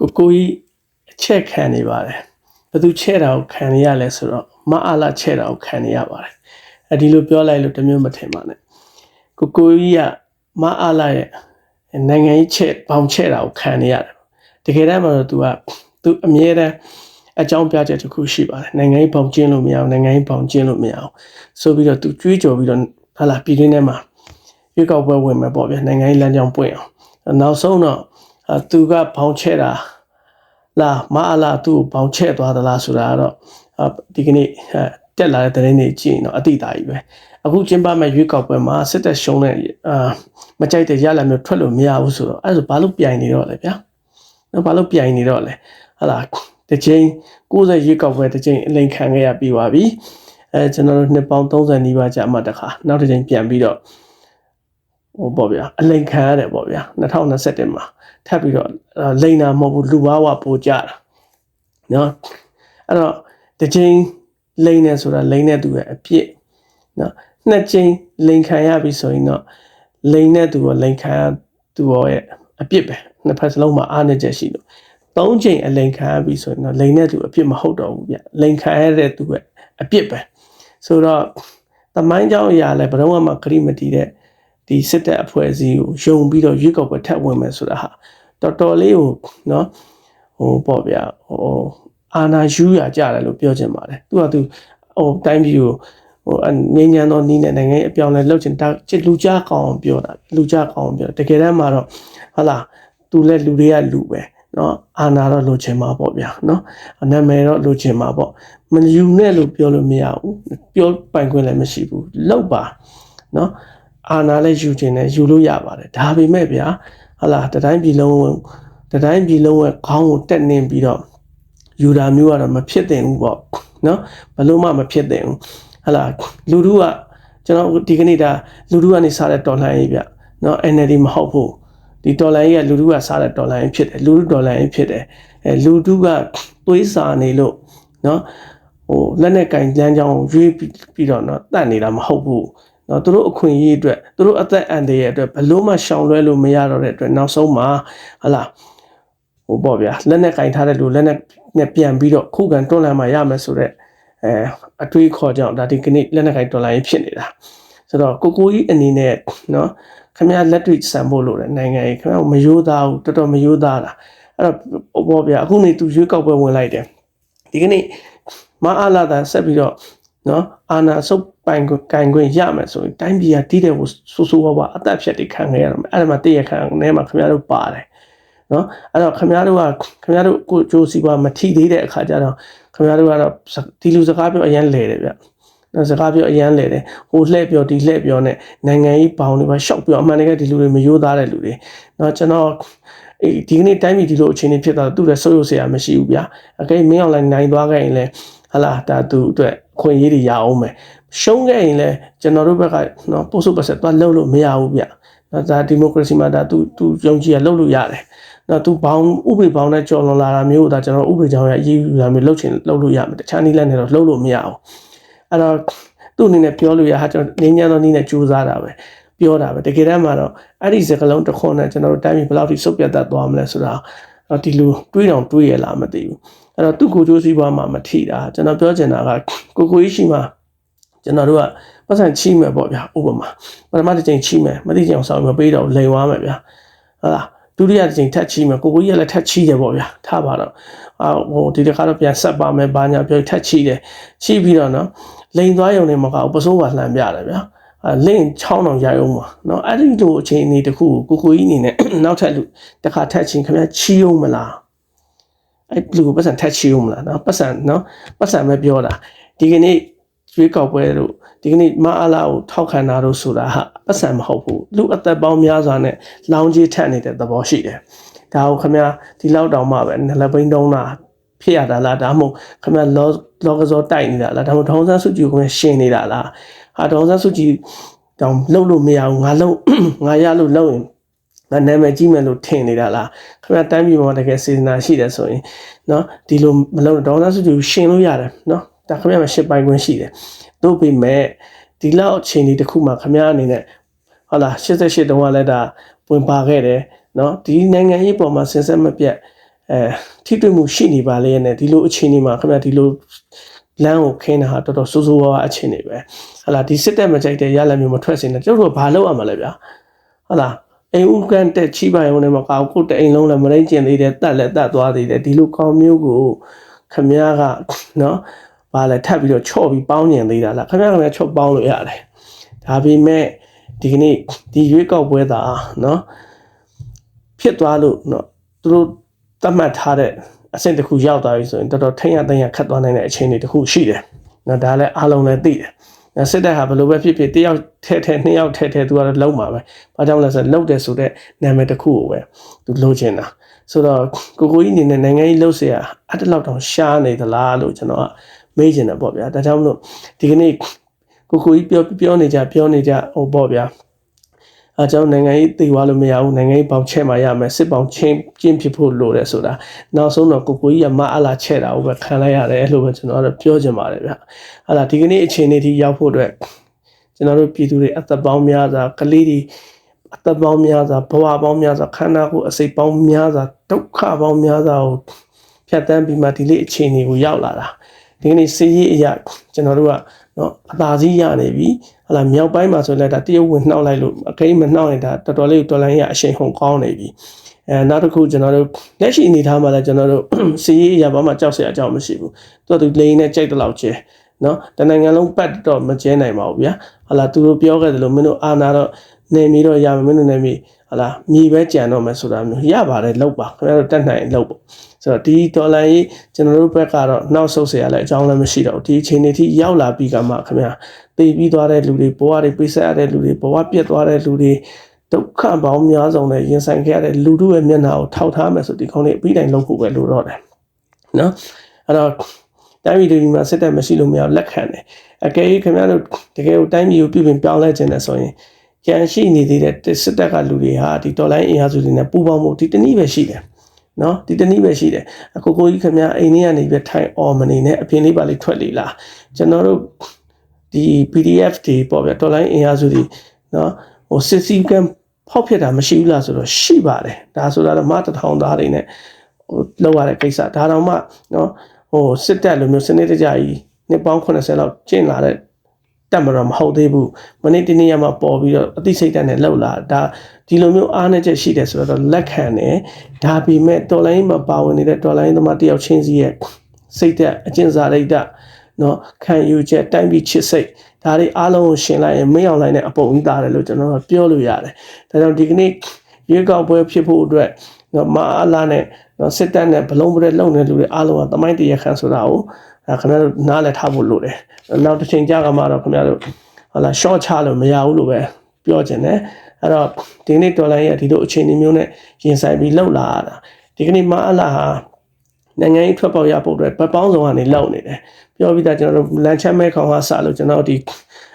ကိုကိုကြီးအချက်ခံနေပါတယ်ဘယ်သူချဲ့တာကိုခံနေရလဲဆိုတော့မအားလာချဲ့တာကိုခံနေရပါတယ်အဲဒီလိုပြောလိုက်လို့တမျိုးမထင်ပါနဲ့ကိုကိုကြီးကမအားလာရဲ့နိုင်ငံရေးချက်ဘောင်ချဲ့တာကိုခံနေရတယ်တကယ်တမ်းမှာတော့ तू က तू အမြဲတမ်းအကြောင်းပြချက်တစ်ခုရှိပါတယ်နိုင်ငံရေးဘောင်ကျင်းလို့မရအောင်နိုင်ငံရေးဘောင်ကျင်းလို့မရအောင်ဆိုပြီးတော့ तू ကြွေးကြော်ပြီးတော့ဟာလာပြည်တွင်းထဲမှာရွေးကောက်ပွဲဝင်မယ်ပေါ့ဗျာနိုင်ငံရေးလမ်းကြောင်းပွင့်အောင်နောက်ဆုံးတော့အဲ သူကဘောင်ချဲ့တာလာမအားလာသူ့ကိုဘောင်ချဲ့သွားသလားဆိုတာကတော့အဲဒီကနေ့အဲတက်လာတဲ့သတင်းတွေကြည့်ရင်တော့အတိအသာကြီးပဲအခုကျင်းပမဲ့ရွေးကောက်ပွဲမှာစစ်တပ်ရှုံးတဲ့အာမကြိုက်တဲ့ရလဒ်မျိုးထွက်လို့မရဘူးဆိုတော့အဲဒါဆိုဘာလို့ပြိုင်နေတော့လဲဗျာနော်ဘာလို့ပြိုင်နေတော့လဲဟာလာတစ်ချိန်60ရွေးကောက်ပွဲတစ်ချိန်အလိန်ခံခဲ့ရပြီးပါပြီအဲကျွန်တော်တို့နှစ်ပေါင်း30နီးပါးကြာမှတခါနောက်တစ်ချိန်ပြန်ပြီးတော့ ဟိုပေါ့ဗျာအလိန်ခံရတယ်ပေါ့ဗျာ2021မှာထပ်ပြီးတော့လိန်နာမဟုတ်ဘူးလူဘာဝပိုကြတာနော်အဲ့တော့တစ်ချိန်လိန်နေဆိုတာလိန်နေသူရဲ့အပြစ်နော်နှစ်ချိန်လိန်ခံရပြီဆိုရင်တော့လိန်နေသူကလိန်ခံရသူရဲ့အပြစ်ပဲနှစ်ဖက်စလုံးမှာအားနည်းချက်ရှိလို့သုံးချိန်အလိန်ခံရပြီဆိုရင်တော့လိန်နေသူအပြစ်မဟုတ်တော့ဘူးဗျလိန်ခံရတဲ့သူရဲ့အပြစ်ပဲဆိုတော့တမိုင်းကြောင်းအရာလဲဘယ်တော့မှခရီးမတီးတဲ့ ဒီစစ်တပ်အဖွဲ့အစည်းကိုယုံပြီးတော့ရွေးကောက်ပွဲထပ်ဝင်မယ်ဆိုတာဟာတော်တော်လေးကိုနော်ဟိုပေါ့ဗျာဟိုအာနာယူရကြတယ်လို့ပြောချင်ပါတယ်သူကသူဟိုတိုင်းပြည်ကိုဟိုငင်းညံသောနီးနဲ့နိုင်ငံအပြောင်းလဲလှုပ်ချင်တာချစ်လူကြကောင်းပြောတာလူကြကောင်းပြောတကယ်တမ်းမှာတော့ဟလာသူလည်းလူတွေကလူပဲเนาะအာနာတော့လိုချင်မှာပေါ့ဗျာเนาะနာမည်တော့လိုချင်မှာပေါ့မယူနဲ့လို့ပြောလို့မရဘူးပြောပိုင်ခွင့်လည်းမရှိဘူးလောက်ပါเนาะ အာနာလည်းယူချင်တယ်ယူလို့ရပါတယ်ဒါပေမဲ့ဗျာဟလာတတိုင်းပြည်လုံးတတိုင်းပြည်လုံးရဲ့ခေါင်းကိုတက်နေပြီးတော့ယူတာမျိုးကတော့မဖြစ်သင့်ဘူးပေါ့နော်ဘလို့မှမဖြစ်သင့်ဘူးဟလာလူတို့ကကျွန်တော်ဒီကနေ့ဒါလူတို့ကနေစားတဲ့တော်လှန်ရေးဗျနော် NLD မဟုတ်ဘူးဒီတော်လှန်ရေးကလူတို့ကစားတဲ့တော်လှန်ရေးဖြစ်တယ်လူတို့တော်လှန်ရေးဖြစ်တယ်အဲလူတို့ကသွေးစာနေလို့နော်ဟိုလက်နဲ့ကင်လမ်းကြောင်းရွေးပြီးတော့နော်တတ်နေတာမဟုတ်ဘူး နော်သူတို့အခွင့်အရေးအတွက်သူတို့အသက်အန္တရာယ်အတွက်ဘလို့မှရှောင်လွှဲလို့မရတော့တဲ့အတွက်နောက်ဆုံးမှာဟလာဟိုပေါ့ဗျာလက်နဲ့ကင်ထားတဲ့လူလက်နဲ့နဲ့ပြန်ပြီးတော့ခုခံတွန်းလှန်မှရမယ်ဆိုတော့အဲအတွေးခေါ်ကြောင့်ဒါဒီကနေ့လက်နဲ့ကင်တွန်းလှန်ရေးဖြစ်နေတာဆိုတော့ကိုကိုကြီးအနေနဲ့နော်ခမရလက်တွေ့စံဖို့လို့တဲ့နိုင်ငံကြီးခမရမယိုးသားဘူးတော်တော်မယိုးသားတာအဲ့တော့ပေါ့ဗျာအခုနေသူရွေးကောက်ပွဲဝင်လိုက်တယ်ဒီကနေ့မအားလာတာဆက်ပြီးတော့ နော်အာနာဆုပ်ပိုင်ကိုကင်ခွင့်ရမယ်ဆိုရင်တိုင်းပြည်ကတီးတယ်ကိုဆူဆူဝါဝါအသက်ဖြတ်တွေခံခဲ့ရတော့မယ်အဲ့ဒါမှတည့်ရခံနေမှာခင်ဗျားတို့ပါတယ်နော်အဲ့တော့ခင်ဗျားတို့ကခင်ဗျားတို့ကိုကြိုးစီပွားမထီသေးတဲ့အခါကျတော့ခင်ဗျားတို့ကတော့ဒီလူစကားပြောအရင်လဲတယ်ဗျနော်စကားပြောအရင်လဲတယ်ဟိုလှည့်ပြောဒီလှည့်ပြောနဲ့နိုင်ငံရေးဘောင်တွေပါရှောက်ပြောအမှန်တကယ်ဒီလူတွေမယိုးသားတဲ့လူတွေနော်ကျွန်တော်အေးဒီကနေ့တိုင်းပြည်ဒီလိုအခြေအနေဖြစ်သွားသူ့လည်းစိုးရုပ်စရာမရှိဘူးဗျာအကဲမင်းအောင်လိုက်နိုင်သွားခဲ့ရင်လည်းဟလာဒါသူအတွက် ခွင့်ရေးတွေရအောင်မယ်ရှုံးခဲ့ရင်လည်းကျွန်တော်တို့ဘက်ကနော်ပို့စုပတ်ဆက်သွားလှုပ်လို့မရဘူးဗျနော်ဒါဒီမိုကရေစီမှာဒါသူသူယုံကြည်ရလှုပ်လို့ရတယ်နော်သူဘောင်ဥပဒေဘောင်နဲ့ကြော်လွန်လာတာမျိုးဒါကျွန်တော်ဥပဒေကြောင်ရအရေးယူတာမျိုးလှုပ်ချင်လှုပ်လို့ရမယ်တခြားနည်းလမ်းနဲ့တော့လှုပ်လို့မရဘူးအဲ့တော့သူ့အနေနဲ့ပြောလို့ရဟာကျွန်တော်နင်းညံသောနည်းနဲ့ကြိုးစားတာပဲပြောတာပဲတကယ်တမ်းမှာတော့အဲ့ဒီစကလုံးတစ်ခွန်းနဲ့ကျွန်တော်တို့တိုင်းပြည်ဘယ်လောက်ထိစုပ်ပြတ်တတ်သွားမလဲဆိုတာ တော့ဒီလိုတွေးတောင်တွေးရလားမသိဘူးအဲ့တော့သူ့ကိုကြိုးစည်းပွားမှာမထိတာကျွန်တော်ပြောချင်တာကကိုကိုကြီးရှိမှာကျွန်တော်တို့ကပတ်စံချိမယ်ပေါ့ဗျာဥပမာပထမတစ်ချိန်ချိမယ်မသိချင်အောင်ဆောင်မပေးတော့လိန်သွားမယ်ဗျာဟုတ်လားဒုတိယတစ်ချိန်ထပ်ချိမယ်ကိုကိုကြီးကလည်းထပ်ချိတယ်ပေါ့ဗျာထားပါတော့အာဟိုဒီတစ်ခါတော့ပြန်ဆက်ပါမယ်ဘာညာပြောထပ်ချိတယ်ချိပြီးတော့နော်လိန်သွားရုံနဲ့မကဘူးပစိုးပါလှမ်းပြတယ်ဗျာအ လင့်ချောင်းအောင်ရိုက်အောင်ပါเนาะအဲ့ဒီလိုအချိန်အနေတစ်ခုကိုကိုကိုကြီးအနေနဲ့နောက်ထပ်လူတစ်ခါထပ်ချင်းခင်ဗျာချီးအောင်မလားအဲ့လူကိုပတ်စံထက်ချီအောင်မလားเนาะပတ်စံเนาะပတ်စံပဲပြောတာဒီကနေ့ရွေးကောက်ပွဲတို့ဒီကနေ့မအားလာကိုထောက်ခံတာတို့ဆိုတာဟာပတ်စံမဟုတ်ဘူးလူအသက်ပေါင်းများစွာနဲ့လောင်းကြီးထက်နေတဲ့သဘောရှိတယ်ဒါကိုခင်ဗျာဒီလောက်တောင်မှပဲနလပိန်းတုံးတာဖြစ်ရတာလားဒါမှမဟုတ်ခင်ဗျာလောလောကစောတိုက်နေတာလားဒါမှမဟုတ်ထောင်ဆန်းစုကြည်ကိုခင်ဗျာရှင်းနေတာလား ဟာဒေါအောင်ဆန်းစုကြည်တောင်လှုပ်လို့မရဘူးငါလှုပ်ငါရလို့လှုပ်ရင်ငါနာမည်ကြီးမယ်လို့ထင်နေတာလားခင်ဗျာတိုင်းပြည်မှာတကယ်စေတနာရှိတယ်ဆိုရင်เนาะဒီလိုမလုပ်ဒေါအောင်ဆန်းစုကြည်ကိုရှင်းလို့ရတယ်เนาะဒါခင်ဗျာမှာရှင်းပိုင်ခွင့်ရှိတယ်တို့ပေမဲ့ဒီလောက်အချိန်ဒီတစ်ခုမှခင်ဗျာအနေနဲ့ဟုတ်လား88တုန်းကလည်းဒါဝင်ပါခဲ့တယ်เนาะဒီနိုင်ငံရေးပေါ်မှာစင်ဆက်မပြတ် အဲထိတွေ့မှုရှိနေပါလေနဲ့ဒီလိုအခြေအနေမှာခင်ဗျာဒီလို လမ်းကိုခင်းတာဟာတော်တော်စိုးစိုးဝါးဝါအခြေအနေပဲဟလာဒီစစ်တပ်မကြိုက်တဲ့ရလမျိုးမထွက်စင်နဲ့ကျတို့ကဘာလုပ်ရမှာလဲဗျာဟလာအိမ်ဦးကန်တက်ချိပိုင်ုံနဲ့မကောက်ကိုတအိမ်လုံးလည်းမရင်းကျင်သေးတယ်တက်လည်းတက်သွားသေးတယ်ဒီလိုကောင်းမျိုးကိုခမည်းကနော်ဘာလဲထပ်ပြီးတော့ချော့ပြီးပေါင်းညင်သေးတာလားခမည်းကလည်းချော့ပေါင်းလို့ရတယ်ဒါပေမဲ့ဒီကနေ့ဒီရွေးကောက်ပွဲသားနော်ဖြစ်သွားလို့နော်သူတို့သတ်မှတ်ထားတဲ့ အဆင့်တစ်ခုရောက်သွားပြီဆိုရင်တော်တော်ထိမ့်ရသိမ့်ရခတ်သွားနိုင်တဲ့အခြေအနေတစ်ခုရှိတယ်နော်ဒါလည်းအားလုံးလည်းသိတယ်စစ်တပ်ဟာဘယ်လိုပဲဖြစ်ဖြစ်တယောက်ထဲထဲနှစ်ယောက်ထဲထဲသူကတော့လုံးမှာပဲ။ဘာကြောင့်လဲဆိုတော့လုံးတယ်ဆိုတဲ့နာမည်တစ်ခုကိုပဲသူလိုချင်တာ။ဆိုတော့ကိုကိုကြီးအနေနဲ့နိုင်ငံရေးလှုပ်เสียအဲ့တလောက်တောင်ရှားနေသလားလို့ကျွန်တော်ကမေးချင်တယ်ပေါ့ဗျာ။ဒါကြောင့်မလို့ဒီကနေ့ကိုကိုကြီးပြောပြောနေကြပြောနေကြဟိုပေါ့ဗျာ။ အဲကြောင့်နိုင်ငံရေးသိသွားလို့မရဘူးနိုင်ငံရေးပေါင်ချက်မှရမယ်စစ်ပေါင်ချင်းကျင်းဖြစ်ဖို့လိုတယ်ဆိုတာနောက်ဆုံးတော့ကိုကိုကြီးကမအလားချက်တာကိုပဲခံလိုက်ရတယ်လို့ပဲကျွန်တော်ကတော့ပြောချင်ပါတယ်ဗျဟာလာဒီကနေ့အခြေအနေထိရောက်ဖို့အတွက်ကျွန်တော်တို့ပြည်သူတွေအသက်ပေါင်းများစွာကလေးတွေအသက်ပေါင်းများစွာဘဝပေါင်းများစွာခန္ဓာကိုယ်အစိတ်ပေါင်းများစွာဒုက္ခပေါင်းများစွာကိုဖြတ်တန်းပြီးမှဒီလေးအခြေအနေကိုရောက်လာတာဒီကနေ့စီးရေးအရာကျွန်တော်တို့က နော်အသာစီးရနေပြီဟလာမြောက်ပိုင်းမှာဆိုလဲဒါတရုတ်ဝင်နှောက်လိုက်လို့အခိမနှောက်ရင်ဒါတော်တော်လေးတော်လိုင်းရအရှိန်ဟုန်ကောင်းနေပြီအဲနောက်တစ်ခုကျွန်တော်တို့လက်ရှိအနေထားမှာလည်းကျွန်တော်တို့စီးရေးအရာဘာမှကြောက်စရာအကြောင်းမရှိဘူးသူကသူလိန်နဲ့ကြိုက်တဲ့လောက်ကျဲနော်တနိုင်ငံလုံးပတ်တော့မကျဲနိုင်ပါဘူးဗျာဟလာသူတို့ပြောခဲ့တယ်လို့မင်းတို့အာနာတော့နေမီတော့ရမယ်မင်းတို့နေမီ ဟလာမြေပဲကြံတော့မယ်ဆိုတာမျိုးရပါတယ်လောက်ပါခင်ဗျားတို့တက်နိုင်လောက်ပေါ့ဆိုတော့ဒီဒေါ်လာကြီးကျွန်တော်တို့ဘက်ကတော့နောက်ဆုတ်เสียရလဲအကြောင်းလည်းမရှိတော့ဘူးဒီအချိန်တွေထိရောက်လာပြီးကမှခင်ဗျာတည်ပြီးသွားတဲ့လူတွေဘဝတွေပိတ်ဆက်ရတဲ့လူတွေဘဝပြတ်သွားတဲ့လူတွေဒုက္ခပေါင်းများစွာနဲ့ရင်ဆိုင်ခဲ့ရတဲ့လူတို့ရဲ့မျက်နှာကိုထောက်ထားမယ်ဆိုဒီခေါင်းလေးအပြီးတိုင်းလုပ်ဖို့ပဲလိုတော့တယ်နော်အဲ့တော့တိုင်းပြည်တွေမှာစစ်တပ်မရှိလို့မရလက်ခံတယ်အကယ်၍ခင်ဗျားတို့တကယ်ကိုတိုင်းပြည်ကိုပြည်ပင်ပြောင်းလဲခြင်းနဲ့ဆိုရင် ကြံရှိနေသေးတဲ့စစ်တပ်ကလူတွေဟာဒီတော်လိုင်းအင်အားစုတွေနဲ့ပူးပေါင်းမှုဒီတနည်းပဲရှိတယ်နော်ဒီတနည်းပဲရှိတယ်အကိုကိုကြီးခင်ဗျာအိမ်ထဲကနေပြထိုင်အော်မနေနဲ့အပြင်လေးပါလေးထွက်လေလားကျွန်တော်တို့ဒီ PDF တွေပေါ့ဗျာတော်လိုင်းအင်အားစုတွေနော်ဟိုစစ်စီကံဖောက်ဖြစ်တာမရှိဘူးလားဆိုတော့ရှိပါတယ်ဒါဆိုတာတော့မတထောင်သားတွေနဲ့ဟိုလောက်ရတဲ့ကိစ္စဒါတော့မှနော်ဟိုစစ်တပ်လိုမျိုးစနစ်တကျကြီးနှစ်ပေါင်း80လောက်ကျင့်လာတဲ့ တက်မတော့မဟုတ်သေးဘူးမနေ့တနေ့ရမှပေါ်ပြီးတော့အသိစိတ်ဓာတ်နဲ့လှုပ်လာဒါဒီလိုမျိုးအားနည်းချက်ရှိတယ်ဆိုတော့လက်ခံတယ်ဒါပေမဲ့တော်လိုင်းမှာပါဝင်နေတဲ့တော်လိုင်းသမားတယောက်ချင်းစီရဲ့စိတ်ဓာတ်အကျဉ်းစာရိတ်ဓာတ်နော်ခံယူချက်တိုင်းပြည်ချစ်စိတ်ဒါတွေအားလုံးကိုရှင်လိုက်ရင်မင်းအောင်လိုက်တဲ့အပုံကြီးသားတယ်လို့ကျွန်တော်ပြောလို့ရတယ်ဒါကြောင့်ဒီကနေ့ရွေးကောက်ပွဲဖြစ်ဖို့အတွက်နော်မအားလာနဲ့နော်စစ်တပ်နဲ့ဘလုံးပရဲလုံနေလူတွေအားလုံးကတမိုင်းတရခန့်ဆိုတာကို ခင်ဗျားတို့နားလည်ထားဖို့လိုတယ်နောက်တစ်ချိန်ကြာကမှတော့ခင်ဗျားတို့ဟာလာ short ချလို့မရဘူးလို့ပဲပြောချင်တယ်အဲ့တော့ဒီနေ့ဒေါ်လာရဲ့ဒီလိုအခြေအနေမျိုးနဲ့ရင်ဆိုင်ပြီးလှုပ်လာရတာဒီကနေ့မအလာဟာနိုင်ငံရေးထွက်ပေါက်ရဖို့အတွက်ဗတ်ပေါင်းစုံကနေလောက်နေတယ်ပြောပြီးသားကျွန်တော်တို့လန်ချမ်းမဲခေါင်ကစလို့ကျွန်တော်ဒီ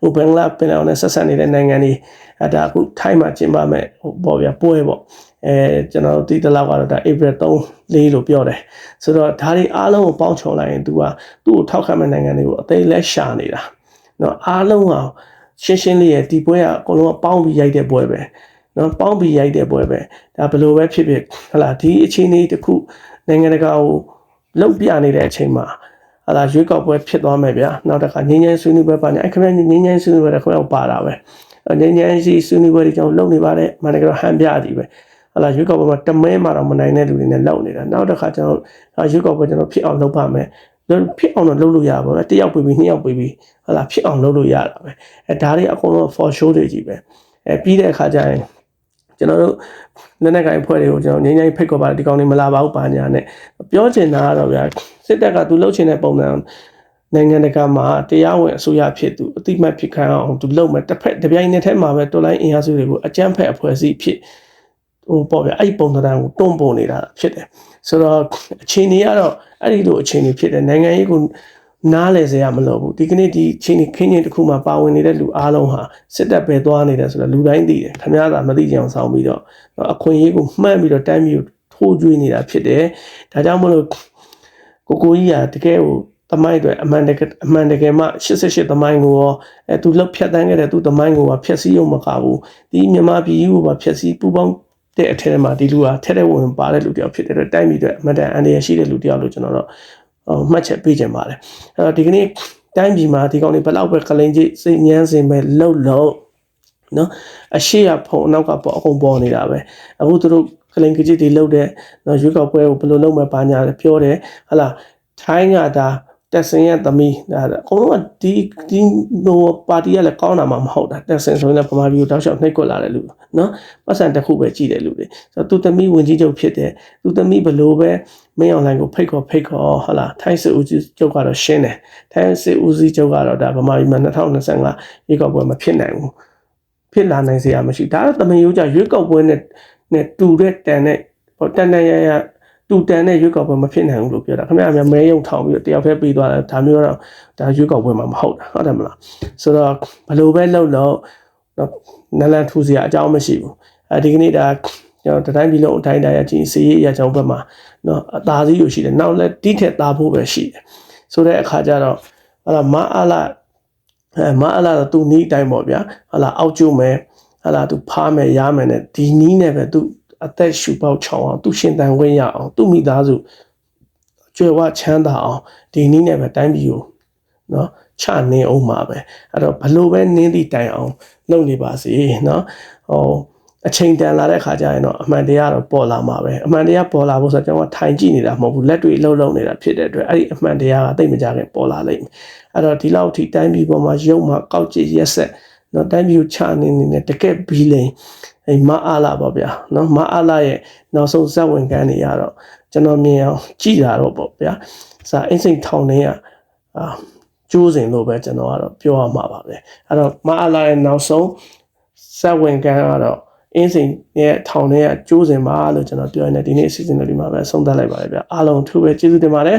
ဟိုဘင်္ဂလားပင်လယ်နဲ့ဆက်ဆက်နေတဲ့နိုင်ငံတွေအဲဒါအခုထိုင်းမှာကျင်းပမဲ့ဟိုပေါ့ဗျာပွဲပေါ့ အဲကျွန်တော်တို့သိတဲ့လောက်ကတော့ဒါ April 3 4လို့ပြောတယ်ဆိုတော့ဒါတွေအားလုံးကိုပေါင်းချုံလိုက်ရင် तू ကသူ့ကိုထောက်ခံမဲ့နိုင်ငံတွေကိုအသိလက်ရှာနေတာနော်အားလုံးဟာရှင်းရှင်းလေးရဲ့ဒီပွဲကအကုန်လုံးပေါင်းပြီးရိုက်တဲ့ပွဲပဲနော်ပေါင်းပြီးရိုက်တဲ့ပွဲပဲဒါဘယ်လိုပဲဖြစ်ဖြစ်ဟလာဒီအခြေအနေတစ်ခုနိုင်ငံတကာကိုလောက်ပြနေတဲ့အချိန်မှာဟလာရွေးကောက်ပွဲဖြစ်သွားမယ်ဗျာနောက်တစ်ခါငင်းငင်းဆွေးနွေးပွဲပါနေအဲ့ခင်ဗျာငင်းငင်းဆွေးနွေးပွဲတော့ခင်ဗျာပါတာပဲငင်းငင်းစီဆွေးနွေးပွဲတွေကြောင့်လုံနေပါတယ်မန္တကရဟန်ပြသည်ပဲ ဟလာရွေးကောက်ပွဲမှာတမဲမှာတော့မနိုင်တဲ့လူတွေနဲ့လောက်နေတာနောက်တစ်ခါကျွန်တော်ရွေးကောက်ပွဲကျွန်တော်ဖြစ်အောင်လုပ်ပါမယ်ဖြစ်အောင်တော့လုပ်လို့ရပါပဲတယောက်ပြီးပြီးနှစ်ယောက်ပြီးပြီးဟလာဖြစ်အောင်လုပ်လို့ရတာပဲအဲဒါတွေအကုန်လုံး for show တွေကြီးပဲအဲပြီးတဲ့အခါကျရင်ကျွန်တော်တို့လက်နက်ကိုင်ဖွဲ့တွေကိုကျွန်တော်ငင်းငိုင်းဖိတ်ခေါ်ပါတယ်ဒီကောင်တွေမလာပါဘူးပါညာနဲ့ပြောချင်တာကတော့ဗျာစစ်တပ်ကသူလှုပ်ချင်တဲ့ပုံစံနိုင်ငံတကာမှာတရားဝင်အစိုးရဖြစ်သူအတိမတ်ဖြစ်ခံအောင်သူလုပ်မယ်တစ်ဖက်တစ်ပြိုင်နက်တည်းမှာပဲတော်လိုင်းအင်အားစုတွေကိုအကြမ်းဖက်အဖွဲ့အစည်းဖြစ် ဟိုပေါ့ဗျာအဲ့ဒီပုံစံကိုတွန်းပုံနေတာဖြစ်တယ်ဆိုတော့အချိန်ကြီးကတော့အဲ့ဒီလိုအချိန်ကြီးဖြစ်တယ်နိုင်ငံရေးကိုနားလဲစရာမလိုဘူးဒီကနေ့ဒီချိန်ခင်းချင်းတစ်ခုမှာပါဝင်နေတဲ့လူအားလုံးဟာစစ်တပ်ပဲသွားနေတယ်ဆိုတော့လူတိုင်းသိတယ်ခမရသာမသိကြအောင်ဆောင်ပြီးတော့အခွင့်အရေးကိုမှန်းပြီးတော့တိုင်းပြည်ကိုထိုးကျွေးနေတာဖြစ်တယ်ဒါကြောင့်မလို့ကိုကိုကြီးကတကယ်ကိုသမိုင်းတွေအမှန်တကယ်အမှန်တကယ်မှ88သမိုင်းကိုရောအဲသူလောက်ဖြတ်တန်းခဲ့တဲ့သူသမိုင်းကိုပါဖြတ်စည်းရုံမကဘူးဒီမြန်မာပြည်ကိုပါဖြတ်စည်းပူပေါင်း တဲ့အထက်ထဲမှာဒီလူဟာထဲထဲဝင်ဝင်ပါတဲ့လူတစ်ယောက်ဖြစ်တဲ့အတွက်တိုင်းပြည်အတွက်အမှန်တန်အန္တရာယ်ရှိတဲ့လူတစ်ယောက်လို့ကျွန်တော်တော့ဟိုမှတ်ချက်ပေးခြင်းပါတယ်အဲ့တော့ဒီကနေ့တိုင်းပြည်မှာဒီကောင်တွေဘယ်လောက်ပဲကလိန်ကြီးစိတ်ညမ်းစင်ပဲလှုပ်လို့နော်အရှိရဖုံအနောက်ကပေါ်အကုန်ပေါ်နေတာပဲအခုသူတို့ကလိန်ကြီးတွေလှုပ်တဲ့နော်ရွေးကောက်ပွဲကိုဘယ်လိုလုပ်မှပါညာလဲပြောတယ်ဟလာထိုင်းကဒါ တက်ဆင်ရဲ့သမီးဒါအကုန်လုံးကဒီဒီဟိုပါတီကလည်းကောင်းတာမှမဟုတ်တာတက်ဆင်ဆိုရင်လည်းဗမာပြည်ကိုတောက်လျှောက်နှိပ်ကွက်လာတဲ့လူနော်ပတ်စံတစ်ခုပဲကြည့်တယ်လူတွေဆိုတော့သူသမီးဝင်ကြီးချုပ်ဖြစ်တယ်သူသမီးဘလို့ပဲမင်းအွန်လိုင်းကိုဖိတ်ခေါ်ဖိတ်ခေါ်ဟုတ်လားထိုင်းစစ်ဦးစီးချုပ်ကတော့ရှင်းတယ်ထိုင်းစစ်ဦးစီးချုပ်ကတော့ဒါဗမာပြည်မှာ2025ရေကောက်ပွဲမဖြစ်နိုင်ဘူးဖြစ်လာနိုင်စရာမရှိဒါတော့တမန်ရိုးကြရွေးကောက်ပွဲနဲ့နဲ့တူတဲ့တန်နဲ့ဟိုတန်တန်ရရ တူတန်တဲ့ရွေးကောက်ပွဲမဖြစ်နိုင်ဘူးလို့ပြောတာခင်ဗျားများမဲယုံထောင်ပြီးတော့တယောက်တည်းပြီးသွားတယ်ဒါမျိုးတော့ဒါရွေးကောက်ပွဲမှာမဟုတ်တာဟုတ်တယ်မလားဆိုတော့ဘလို့ပဲလုပ်လို့တော့နလန်ထူစရာအကြောင်းမရှိဘူးအဲဒီကနေ့ဒါကျွန်တော်တိုင်းပြည်လုံးအတိုင်းတိုင်းအချင်းစီရေးအရာကြောင့်ဘက်မှာနော်အသာစီးอยู่ရှိတယ်နောက်လည်းတိထက်သားဖို့ပဲရှိတယ်ဆိုတဲ့အခါကျတော့ဟာလာမအားလာအဲမအားလာတော့သူနီးအတိုင်းပေါ့ဗျာဟာလာအောက်ကျုံမယ်ဟာလာသူဖားမယ်ရားမယ်နဲ့ဒီနီးနဲ့ပဲသူ အသက်ရှူပေါက်ချောင်းအောင်သူရှင်တန်ခွင့်ရအောင်သူမိသားစုကျွယ်ဝချမ်းသာအောင်ဒီနီးနဲ့ပဲတိုင်းပြည်ကိုနော်ချနေအောင်ပါပဲအဲ့တော့ဘလို့ပဲနင်းသည့်တိုင်အောင်လုပ်နေပါစေနော်ဟိုအချိန်တန်လာတဲ့ခါကျရင်တော့အမှန်တရားတော့ပေါ်လာမှာပဲအမှန်တရားပေါ်လာဖို့ဆိုတော့ကျွန်တော်ထိုင်ကြည့်နေတာမဟုတ်ဘူးလက်တွေ့လှုပ်လှုပ်နေတာဖြစ်တဲ့အတွက်အဲ့ဒီအမှန်တရားကသိမကြခင်ပေါ်လာလိမ့်မယ်အဲ့တော့ဒီလောက်ထိတိုင်းပြည်ပေါ်မှာရုပ်မှာကောက်ကြည့်ရက်ဆက်နော်တိုင်းပြည်ကိုချနေနေတကက်ဘီလိန် အဲမအားလာပါဗျာနော်မအားလာရဲ့နောက်ဆုံးဇက်ဝင်ကန်းတွေရတော့ကျွန်တော်မြင်အောင်ကြည်လာတော့ပေါ့ဗျာစာအင်းစိန်ထောင်နေရအာကျိုးစဉ်လို့ပဲကျွန်တော်ကတော့ပြောရမှာပါပဲအဲ့တော့မအားလာရဲ့နောက်ဆုံးဇက်ဝင်ကန်းကတော့အင်းစိန်ရဲ့ထောင်ထဲကကျိုးစဉ်ပါလို့ကျွန်တော်ပြောရနေဒီနေ့အစီအစဉ်လေးမှာပဲဆုံးသက်လိုက်ပါလေဗျာအားလုံးအထူးပဲကျေးဇူးတင်ပါတယ်